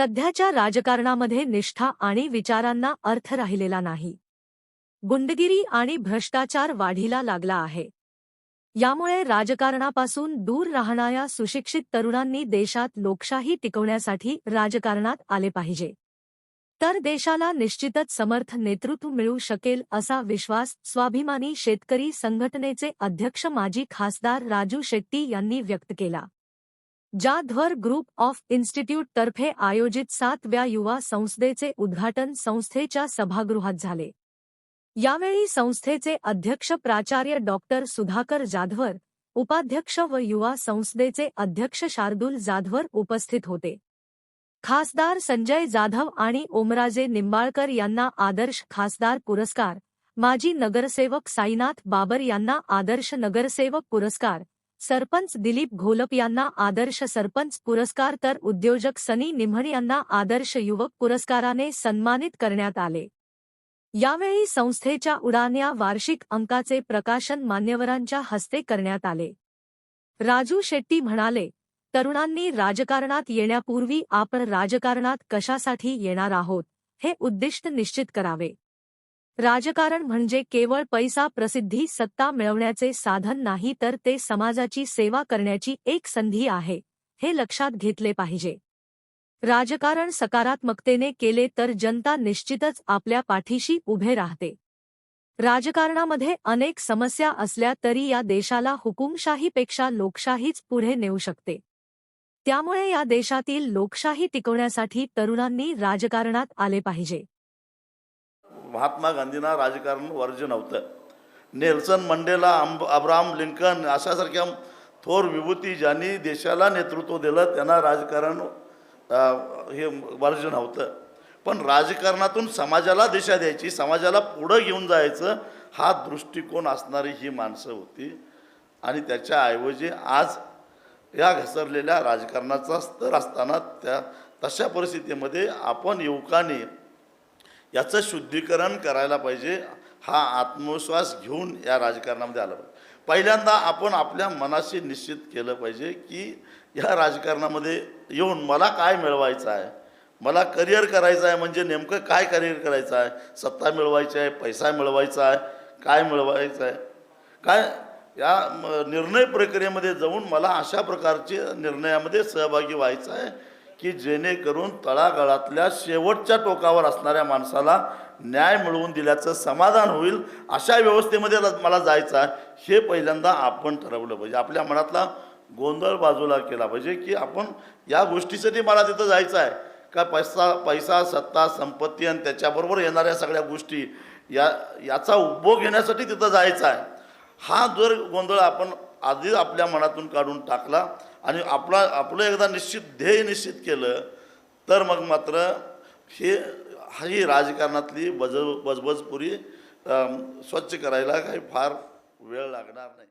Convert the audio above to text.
सध्याच्या राजकारणामध्ये निष्ठा आणि विचारांना अर्थ राहिलेला नाही. गुंडगिरी आणि भ्रष्टाचार वाढीला लागला आहे. यामुळे राजकारणापासून दूर राहणाऱ्या सुशिक्षित तरुणांनी देशात लोकशाही टिकवण्यासाठी राजकारणात आले पाहिजे. तर देशाला निश्चितच समर्थ नेतृत्व मिळू शकेल असा विश्वास स्वाभिमानी शेतकरी संघटनेचे अध्यक्ष माजी खासदार राजू शेट्टी यांनी व्यक्त केला. जाधवर ग्रुप ऑफ इन्स्टिट्यूट तर्फे आयोजित सातव्या युवा संस्थेचे उद्घाटन संस्थेच्या सभागृहात झाले. यावेळी संस्थेचे अध्यक्ष प्राचार्य डॉक्टर सुधाकर जाधवर उपाध्यक्ष व युवा संस्थेचे अध्यक्ष शार्दूल जाधवर उपस्थित होते. खासदार संजय जाधव आणि ओमराजे निंबाळकर यांना आदर्श खासदार पुरस्कार माजी नगरसेवक साईनाथ बाबर यांना आदर्श नगरसेवक पुरस्कार सरपंच दिलीप घोलप यांना आदर्श सरपंच पुरस्कार तर उद्योजक सनी निम्हण यांना आदर्श युवक पुरस्काराने सन्मानित करण्यात आले. यावेळी संस्थेच्या उडान या वार्षिक अंकाचे प्रकाशन मान्यवरांच्या हस्ते करण्यात आले. राजू शेट्टी म्हणाले तरुणांनी राजकारणात येण्यापूर्वी आपण राजकारणात कशासाठी येणार आहोत हे उद्दिष्ट निश्चित करावे. राजकारण म्हणजे केवळ पैसा प्रसिद्धी सत्ता मिळवण्याचे साधन नाही तर ते समाजाची सेवा करण्याची एक संधी आहे हे लक्षात घेतले पाहिजे. राजकारण सकारात्मकतेने केले तर जनता निश्चितच आपल्या पाठीशी उभे राहते. राजकारणामध्ये अनेक समस्या असल्या तरी या देशाला हुकुमशाहीपेक्षा लोकशाहीच पुढे नेऊ शकते. त्यामुळे या देशातील लोकशाही टिकवण्यासाठी तरुणांनी राजकारणात आले पाहिजे. महात्मा गांधींना राजकारण वर्ज्य नव्हतं. नेल्सन मंडेला अंब अब्राहम लिंकन अशासारख्या थोर विभूती ज्यांनी देशाला नेतृत्व दिलं त्यांना राजकारण हे वर्ज नव्हतं. पण राजकारणातून समाजाला दिशा द्यायची समाजाला पुढं घेऊन जायचं हा दृष्टिकोन असणारी ही माणसं होती. आणि त्याच्याऐवजी आज या घसरलेल्या राजकारणाचा स्तर असताना त्या तशा परिस्थितीमध्ये आपण युवकांनी याचं शुद्धीकरण करायला पाहिजे हा आत्मविश्वास घेऊन या राजकारणामध्ये आला पाहिजे. पहिल्यांदा आपण आपल्या मनाशी निश्चित केलं पाहिजे की या राजकारणामध्ये येऊन मला काय मिळवायचं आहे? मला करिअर करायचं आहे म्हणजे नेमकं काय करिअर करायचं आहे? सत्ता मिळवायची आहे पैसा मिळवायचा आहे काय मिळवायचं आहे? काय या निर्णय प्रक्रियेमध्ये जाऊन मला अशा प्रकारचे निर्णयामध्ये सहभागी व्हायचं आहे की जेणेकरून तळागाळातल्या शेवटच्या टोकावर असणाऱ्या माणसाला न्याय मिळवून दिल्याचं समाधान होईल अशा व्यवस्थेमध्ये मला जायचं आहे हे पहिल्यांदा आपण ठरवलं पाहिजे. आपल्या मनातला गोंधळ बाजूला केला पाहिजे की आपण या गोष्टीसाठी मला तिथं जायचं आहे. का पैसा पैसा सत्ता संपत्ती आणि त्याच्याबरोबर येणाऱ्या सगळ्या गोष्टी या याचा उपभोग घेण्यासाठी तिथं जायचं आहे. हा जर गोंधळ आपण आधीच आपल्या मनातून काढून टाकला आणि आपला आपलं एकदा निश्चित ध्येय निश्चित केलं तर मग मात्र हे ही राजकारणातली बज बजबजपुरी स्वच्छ करायला काही फार वेळ लागणार नाही.